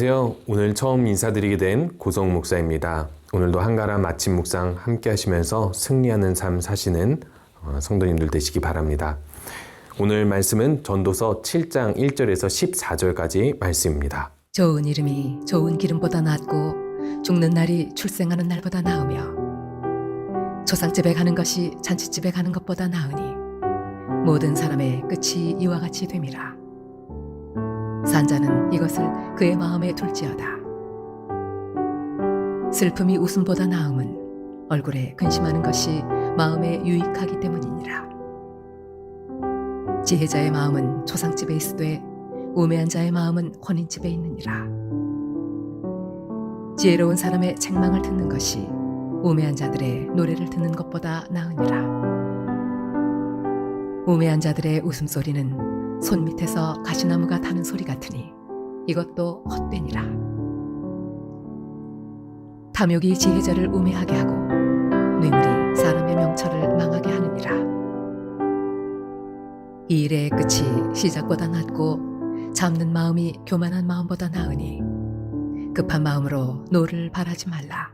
안녕하세요. 오늘 처음 인사드리게 된 고성 목사입니다. 오늘도 한가람 아침 묵상 함께 하시면서 승리하는 삶 사시는 어, 성도님들 되시기 바랍니다. 오늘 말씀은 전도서 7장 1절에서 14절까지 말씀입니다. 좋은 이름이 좋은 기름보다 낫고 죽는 날이 출생하는 날보다 나으며 조상집에 가는 것이 잔치집에 가는 것보다 나으니 모든 사람의 끝이 이와 같이 됨이라 산자는 이것을 그의 마음에 둘지어다 슬픔이 웃음보다 나음은 얼굴에 근심하는 것이 마음에 유익하기 때문이니라 지혜자의 마음은 조상집에 있으되 우매한 자의 마음은 혼인집에 있느니라. 지혜로운 사람의 책망을 듣는 것이 우매한 자들의 노래를 듣는 것보다 나으니라. 우매한 자들의 웃음소리는 손 밑에서 가시나무가 타는 소리 같으니 이것도 헛되니라. 탐욕이 지혜자를 우매하게 하고 뇌물이 사람의 명철을 망하게 하느니라. 이 일의 끝이 시작보다 낫고 잡는 마음이 교만한 마음보다 나으니 급한 마음으로 노를 바라지 말라.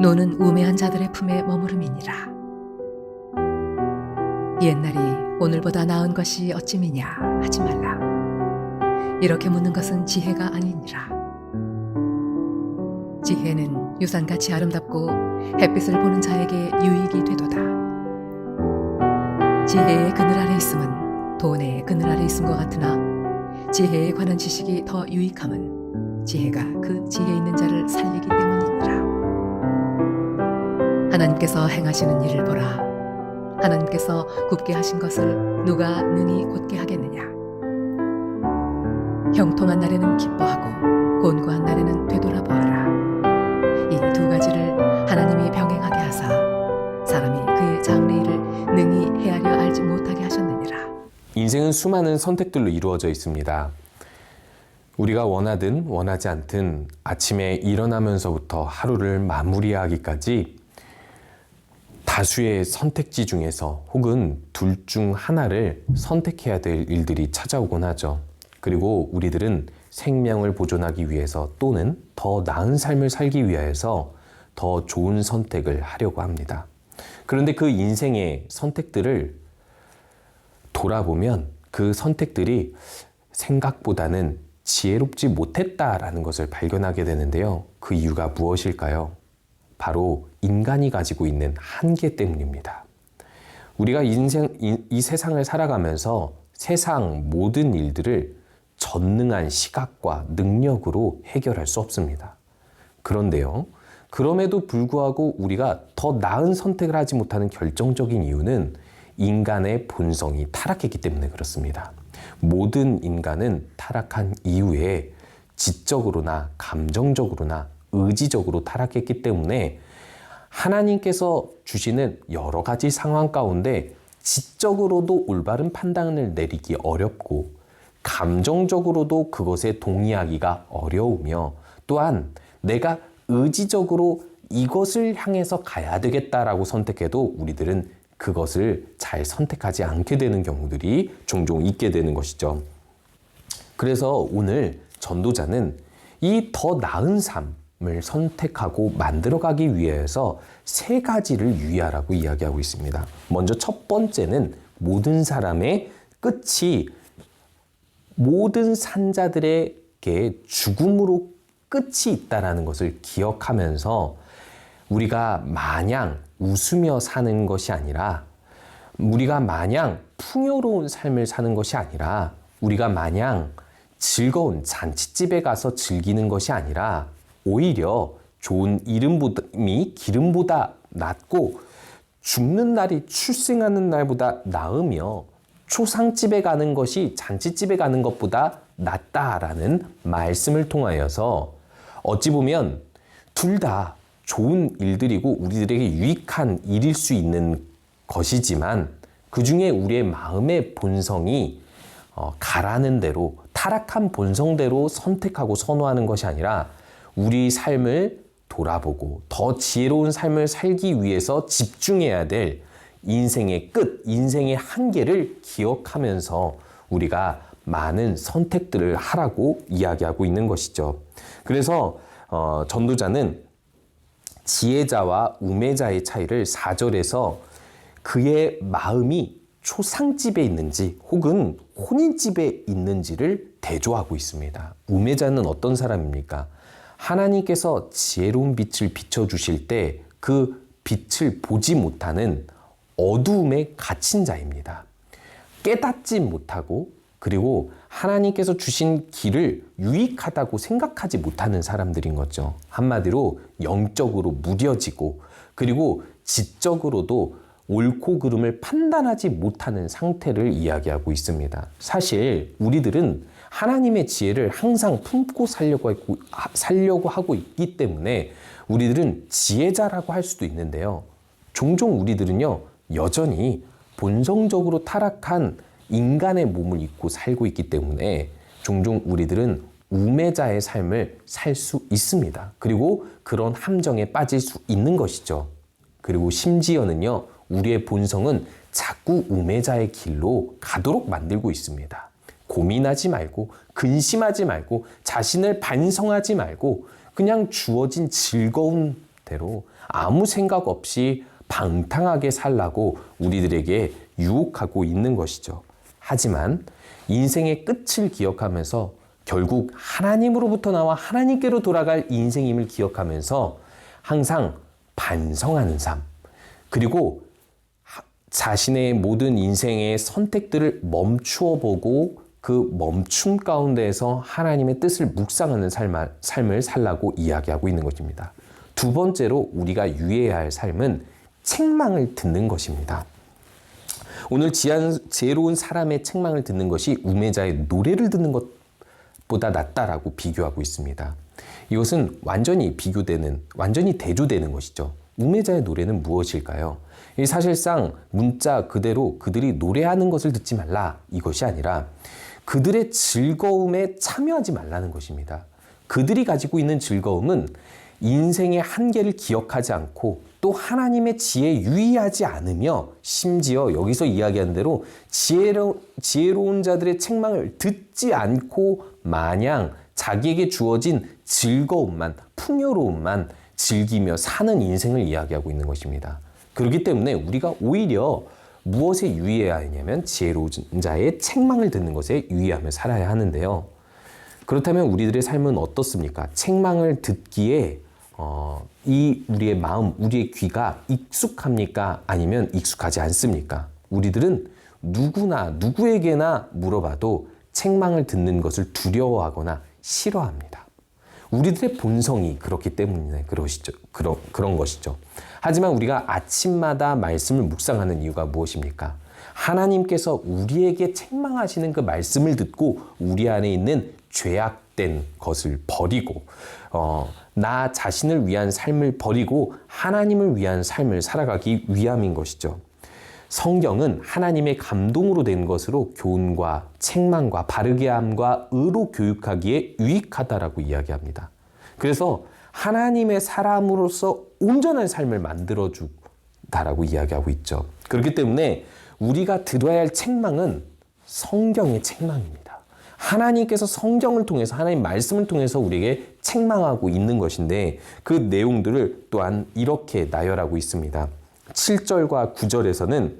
노는 우매한 자들의 품에 머무름이니라. 옛날이 오늘보다 나은 것이 어찌미냐 하지 말라. 이렇게 묻는 것은 지혜가 아니니라. 지혜는 유산같이 아름답고 햇빛을 보는 자에게 유익이 되도다. 지혜의 그늘 아래 있음은 돈의 그늘 아래 있음과 같으나 지혜에 관한 지식이 더 유익함은 지혜가 그 지혜 있는 자를 살리기 때문이니라. 하나님께서 행하시는 일을 보라. 하나님께서 굽게 하신 것을 누가 능히 곧게 하겠느냐. 형통한 날에는 기뻐하고 곤고한 날에는 되돌아보아라. 이 두 가지를 하나님이 병행하게 하사 사람이 그의 장래일을 능히 헤아려 알지 못하게 하셨느니라. 인생은 수많은 선택들로 이루어져 있습니다. 우리가 원하든 원하지 않든 아침에 일어나면서부터 하루를 마무리하기까지 다수의 선택지 중에서 혹은 둘 중 하나를 선택해야 될 일들이 찾아오곤 하죠. 그리고 우리들은 생명을 보존하기 위해서 또는 더 나은 삶을 살기 위해서 더 좋은 선택을 하려고 합니다. 그런데 그 인생의 선택들을 돌아보면 그 선택들이 생각보다는 지혜롭지 못했다라는 것을 발견하게 되는데요. 그 이유가 무엇일까요? 바로 인간이 가지고 있는 한계 때문입니다. 우리가 인생, 이, 이 세상을 살아가면서 세상 모든 일들을 전능한 시각과 능력으로 해결할 수 없습니다. 그런데요, 그럼에도 불구하고 우리가 더 나은 선택을 하지 못하는 결정적인 이유는 인간의 본성이 타락했기 때문에 그렇습니다. 모든 인간은 타락한 이후에 지적으로나 감정적으로나 의지적으로 타락했기 때문에 하나님께서 주시는 여러 가지 상황 가운데 지적으로도 올바른 판단을 내리기 어렵고 감정적으로도 그것에 동의하기가 어려우며 또한 내가 의지적으로 이것을 향해서 가야 되겠다라고 선택해도 우리들은 그것을 잘 선택하지 않게 되는 경우들이 종종 있게 되는 것이죠. 그래서 오늘 전도자는 이 더 나은 삶 을 선택하고 만들어가기 위해서 세 가지를 유의하라고 이야기하고 있습니다. 먼저 첫 번째는 모든 사람의 끝이 모든 산자들에게 죽음으로 끝이 있다라는 것을 기억하면서 우리가 마냥 웃으며 사는 것이 아니라 우리가 마냥 풍요로운 삶을 사는 것이 아니라 우리가 마냥 즐거운 잔치집에 가서 즐기는 것이 아니라 오히려 좋은 이름이 기름보다 낫고 죽는 날이 출생하는 날보다 나으며 초상집에 가는 것이 잔치집에 가는 것보다 낫다라는 말씀을 통하여서 어찌 보면 둘 다 좋은 일들이고 우리들에게 유익한 일일 수 있는 것이지만 그 중에 우리의 마음의 본성이 어, 가라는 대로 타락한 본성대로 선택하고 선호하는 것이 아니라 우리 삶을 돌아보고 더 지혜로운 삶을 살기 위해서 집중해야 될 인생의 끝, 인생의 한계를 기억하면서 우리가 많은 선택들을 하라고 이야기하고 있는 것이죠. 그래서 어, 전도자는 지혜자와 우매자의 차이를 4절에서 그의 마음이 초상집에 있는지 혹은 혼인집에 있는지를 대조하고 있습니다. 우매자는 어떤 사람입니까? 하나님께서 지혜로운 빛을 비춰주실 때 그 빛을 보지 못하는 어두움에 갇힌 자입니다. 깨닫지 못하고 그리고 하나님께서 주신 길을 유익하다고 생각하지 못하는 사람들인 거죠. 한마디로 영적으로 무뎌지고 그리고 지적으로도 옳고 그름을 판단하지 못하는 상태를 이야기하고 있습니다. 사실 우리들은 하나님의 지혜를 항상 품고 살려고, 했고, 하- 살려고 하고 있기 때문에 우리들은 지혜자라고 할 수도 있는데요. 종종 우리들은요, 여전히 본성적으로 타락한 인간의 몸을 입고 살고 있기 때문에 종종 우리들은 우매자의 삶을 살 수 있습니다. 그리고 그런 함정에 빠질 수 있는 것이죠. 그리고 심지어는요, 우리의 본성은 자꾸 우매자의 길로 가도록 만들고 있습니다. 고민하지 말고, 근심하지 말고, 자신을 반성하지 말고, 그냥 주어진 즐거운 대로 아무 생각 없이 방탕하게 살라고 우리들에게 유혹하고 있는 것이죠. 하지만 인생의 끝을 기억하면서 결국 하나님으로부터 나와 하나님께로 돌아갈 인생임을 기억하면서 항상 반성하는 삶, 그리고 하- 자신의 모든 인생의 선택들을 멈추어 보고 그 멈춤 가운데에서 하나님의 뜻을 묵상하는 삶, 삶을 살라고 이야기하고 있는 것입니다. 두 번째로 우리가 유의해야 할 삶은 책망을 듣는 것입니다. 오늘 지한, 지혜로운 사람의 책망을 듣는 것이 우매자의 노래를 듣는 것보다 낫다라고 비교하고 있습니다. 이것은 완전히 비교되는, 완전히 대조되는 것이죠. 우매자의 노래는 무엇일까요? 이 사실상 문자 그대로 그들이 노래하는 것을 듣지 말라 이것이 아니라 그들의 즐거움에 참여하지 말라는 것입니다. 그들이 가지고 있는 즐거움은 인생의 한계를 기억하지 않고 또 하나님의 지혜에 유의하지 않으며 심지어 여기서 이야기한 대로 지혜로, 지혜로운 자들의 책망을 듣지 않고 마냥 자기에게 주어진 즐거움만, 풍요로움만 즐기며 사는 인생을 이야기하고 있는 것입니다. 그렇기 때문에 우리가 오히려 무엇에 유의해야 하냐면 지혜로운 자의 책망을 듣는 것에 유의하며 살아야 하는데요. 그렇다면 우리들의 삶은 어떻습니까? 책망을 듣기에 어, 이 우리의 마음, 우리의 귀가 익숙합니까? 아니면 익숙하지 않습니까? 우리들은 누구나 누구에게나 물어봐도 책망을 듣는 것을 두려워하거나 싫어합니다. 우리들의 본성이 그렇기 때문에 그러시죠. 그런, 그런 것이죠. 하지만 우리가 아침마다 말씀을 묵상하는 이유가 무엇입니까? 하나님께서 우리에게 책망하시는 그 말씀을 듣고 우리 안에 있는 죄악된 것을 버리고, 어, 나 자신을 위한 삶을 버리고 하나님을 위한 삶을 살아가기 위함인 것이죠. 성경은 하나님의 감동으로 된 것으로 교훈과 책망과 바르게 함과 의로 교육하기에 유익하다라고 이야기합니다. 그래서 하나님의 사람으로서 온전한 삶을 만들어 주다라고 이야기하고 있죠. 그렇기 때문에 우리가 들어야 할 책망은 성경의 책망입니다. 하나님께서 성경을 통해서 하나님 말씀을 통해서 우리에게 책망하고 있는 것인데 그 내용들을 또한 이렇게 나열하고 있습니다. 7절과 9절에서는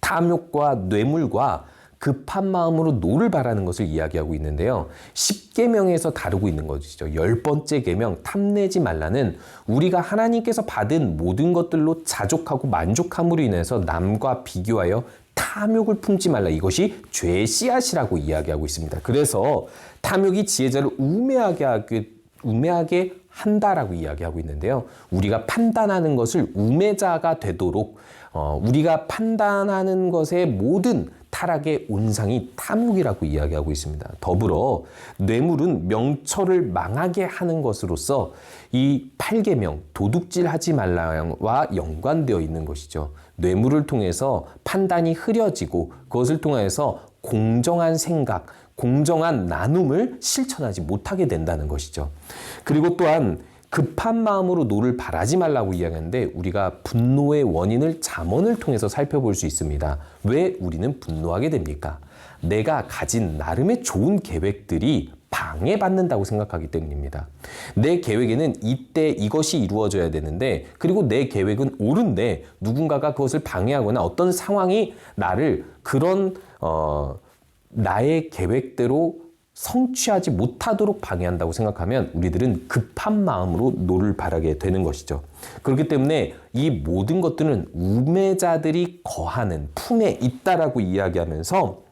탐욕과 뇌물과 급한 마음으로 노를 바라는 것을 이야기하고 있는데요. 10계명에서 다루고 있는 것이죠. 열 번째 계명 탐내지 말라는 우리가 하나님께서 받은 모든 것들로 자족하고 만족함으로 인해서 남과 비교하여 탐욕을 품지 말라. 이것이 죄의 씨앗이라고 이야기하고 있습니다. 그래서 탐욕이 지혜자를 우매하게 하게 우매하게 한다라고 이야기하고 있는데요. 우리가 판단하는 것을 우매자가 되도록 어, 우리가 판단하는 것의 모든 타락의 온상이 탐욕이라고 이야기하고 있습니다. 더불어 뇌물은 명철을 망하게 하는 것으로서 이 8계명 도둑질하지 말라와 연관되어 있는 것이죠. 뇌물을 통해서 판단이 흐려지고 그것을 통해서 공정한 생각, 공정한 나눔을 실천하지 못하게 된다는 것이죠. 그리고 또한 급한 마음으로 노를 바라지 말라고 이야기하는데 우리가 분노의 원인을 잠언을 통해서 살펴볼 수 있습니다. 왜 우리는 분노하게 됩니까? 내가 가진 나름의 좋은 계획들이 방해받는다고 생각하기 때문입니다. 내 계획에는 이때 이것이 이루어져야 되는데 그리고 내 계획은 옳은데 누군가가 그것을 방해하거나 어떤 상황이 나를 그런 어 나의 계획대로 성취하지 못하도록 방해한다고 생각하면 우리들은 급한 마음으로 노를 바라게 되는 것이죠. 그렇기 때문에 이 모든 것들은 우매자들이 거하는 품에 있다라고 이야기하면서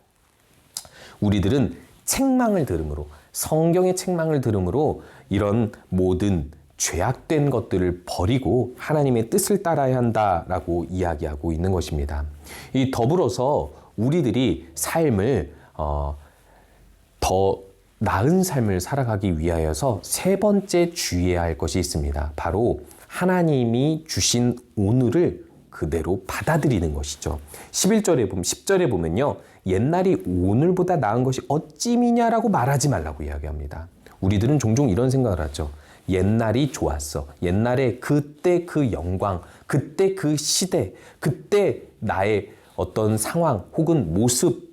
우리들은 책망을 들음으로 성경의 책망을 들음으로 이런 모든 죄악된 것들을 버리고 하나님의 뜻을 따라야 한다라고 이야기하고 있는 것입니다. 이 더불어서 우리들이 삶을 어, 더 나은 삶을 살아가기 위하여서 세 번째 주의해야 할 것이 있습니다. 바로 하나님이 주신 오늘을 그대로 받아들이는 것이죠. 11절에 보면 10절에 보면요. 옛날이 오늘보다 나은 것이 어찌미냐라고 말하지 말라고 이야기합니다. 우리들은 종종 이런 생각을 하죠. 옛날이 좋았어. 옛날에 그때 그 영광, 그때 그 시대, 그때 나의 어떤 상황 혹은 모습,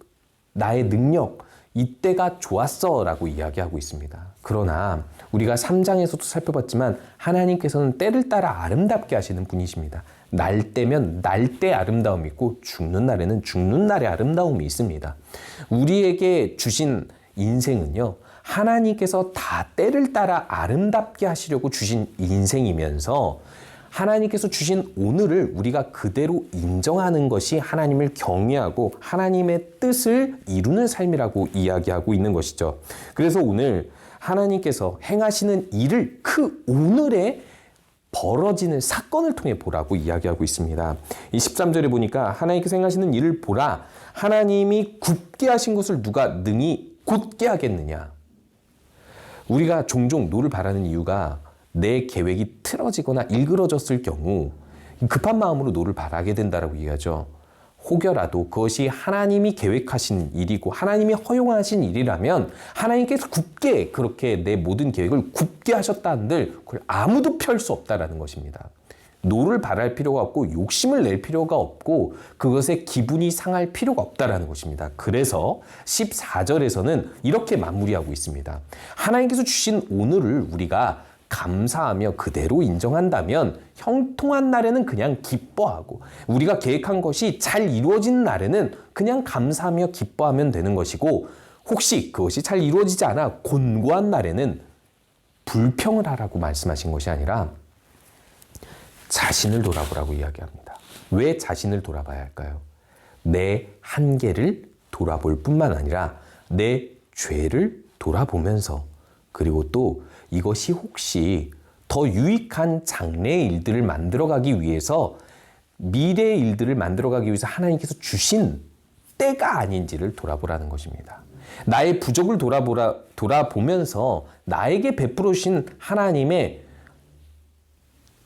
나의 능력, 이때가 좋았어 라고 이야기하고 있습니다. 그러나 우리가 3장에서도 살펴봤지만 하나님께서는 때를 따라 아름답게 하시는 분이십니다. 날 때면 날 때 아름다움이 있고 죽는 날에는 죽는 날의 아름다움이 있습니다. 우리에게 주신 인생은요. 하나님께서 다 때를 따라 아름답게 하시려고 주신 인생이면서 하나님께서 주신 오늘을 우리가 그대로 인정하는 것이 하나님을 경외하고 하나님의 뜻을 이루는 삶이라고 이야기하고 있는 것이죠. 그래서 오늘 하나님께서 행하시는 일을 그 오늘에 벌어지는 사건을 통해 보라고 이야기하고 있습니다. 이 13절에 보니까 하나님께서 행하시는 일을 보라. 하나님이 굳게 하신 것을 누가 능히 곧게 하겠느냐. 우리가 종종 노를 바라는 이유가 내 계획이 틀어지거나 일그러졌을 경우 급한 마음으로 노를 바라게 된다라고 얘기하죠. 혹여라도 그것이 하나님이 계획하신 일이고 하나님이 허용하신 일이라면 하나님께서 굳게 그렇게 내 모든 계획을 굳게 하셨다는들 그걸 아무도 펼 수 없다라는 것입니다. 노를 바랄 필요가 없고 욕심을 낼 필요가 없고 그것에 기분이 상할 필요가 없다라는 것입니다. 그래서 14절에서는 이렇게 마무리하고 있습니다. 하나님께서 주신 오늘을 우리가 감사하며 그대로 인정한다면 형통한 날에는 그냥 기뻐하고 우리가 계획한 것이 잘 이루어진 날에는 그냥 감사하며 기뻐하면 되는 것이고 혹시 그것이 잘 이루어지지 않아 곤고한 날에는 불평을 하라고 말씀하신 것이 아니라 자신을 돌아보라고 이야기합니다. 왜 자신을 돌아봐야 할까요? 내 한계를 돌아볼 뿐만 아니라 내 죄를 돌아보면서 그리고 또 이것이 혹시 더 유익한 장래의 일들을 만들어가기 위해서 미래의 일들을 만들어가기 위해서 하나님께서 주신 때가 아닌지를 돌아보라는 것입니다. 나의 부족을 돌아보라, 돌아보면서 나에게 베풀어 주신 하나님의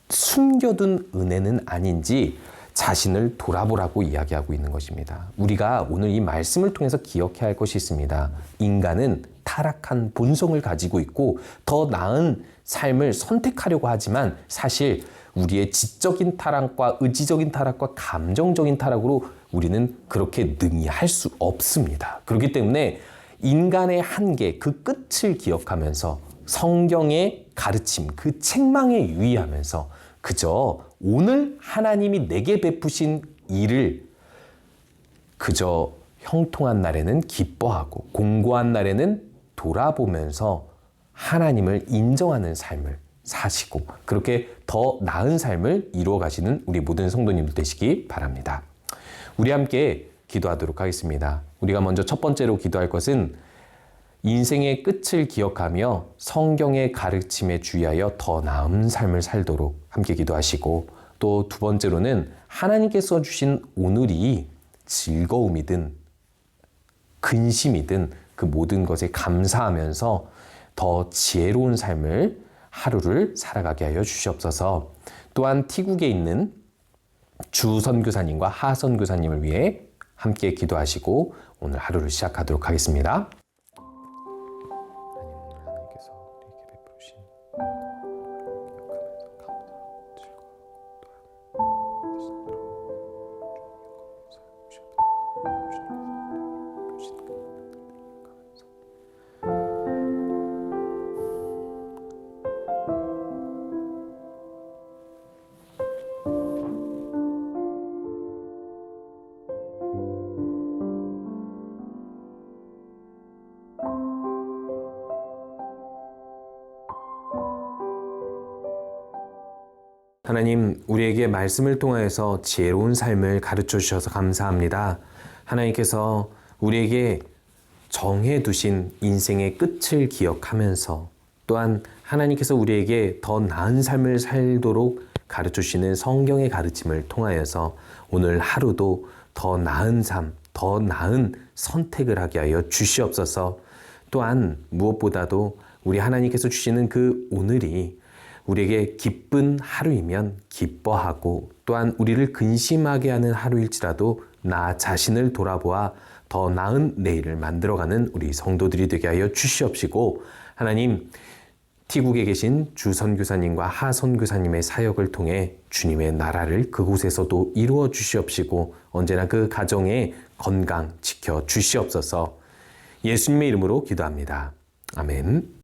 숨겨둔 은혜는 아닌지 자신을 돌아보라고 이야기하고 있는 것입니다. 우리가 오늘 이 말씀을 통해서 기억해야 할 것이 있습니다. 인간은 타락한 본성을 가지고 있고 더 나은 삶을 선택하려고 하지만 사실 우리의 지적인 타락과 의지적인 타락과 감정적인 타락으로 우리는 그렇게 능히 할 수 없습니다. 그렇기 때문에 인간의 한계, 그 끝을 기억하면서 성경의 가르침, 그 책망에 유의하면서 그저 오늘 하나님이 내게 베푸신 일을 그저 형통한 날에는 기뻐하고 공고한 날에는 돌아보면서 하나님을 인정하는 삶을 사시고 그렇게 더 나은 삶을 이루어 가시는 우리 모든 성도님들 되시기 바랍니다. 우리 함께 기도하도록 하겠습니다. 우리가 먼저 첫 번째로 기도할 것은 인생의 끝을 기억하며 성경의 가르침에 주의하여 더 나은 삶을 살도록 함께 기도하시고 또 두 번째로는 하나님께서 주신 오늘이 즐거움이든 근심이든 그 모든 것에 감사하면서 더 지혜로운 삶을 하루를 살아가게 하여 주시옵소서. 또한 티국에 있는 주 선교사님과 하 선교사님을 위해 함께 기도하시고 오늘 하루를 시작하도록 하겠습니다. 하나님, 우리에게 말씀을 통하여서 지혜로운 삶을 가르쳐 주셔서 감사합니다. 하나님께서 우리에게 정해 두신 인생의 끝을 기억하면서 또한 하나님께서 우리에게 더 나은 삶을 살도록 가르쳐 주시는 성경의 가르침을 통하여서 오늘 하루도 더 나은 삶, 더 나은 선택을 하게 하여 주시옵소서. 또한 무엇보다도 우리 하나님께서 주시는 그 오늘이 우리에게 기쁜 하루이면 기뻐하고 또한 우리를 근심하게 하는 하루일지라도 나 자신을 돌아보아 더 나은 내일을 만들어가는 우리 성도들이 되게 하여 주시옵시고 하나님 티국에 계신 주 선교사님과 하 선교사님의 사역을 통해 주님의 나라를 그곳에서도 이루어 주시옵시고 언제나 그 가정의 건강 지켜 주시옵소서 예수님의 이름으로 기도합니다. 아멘.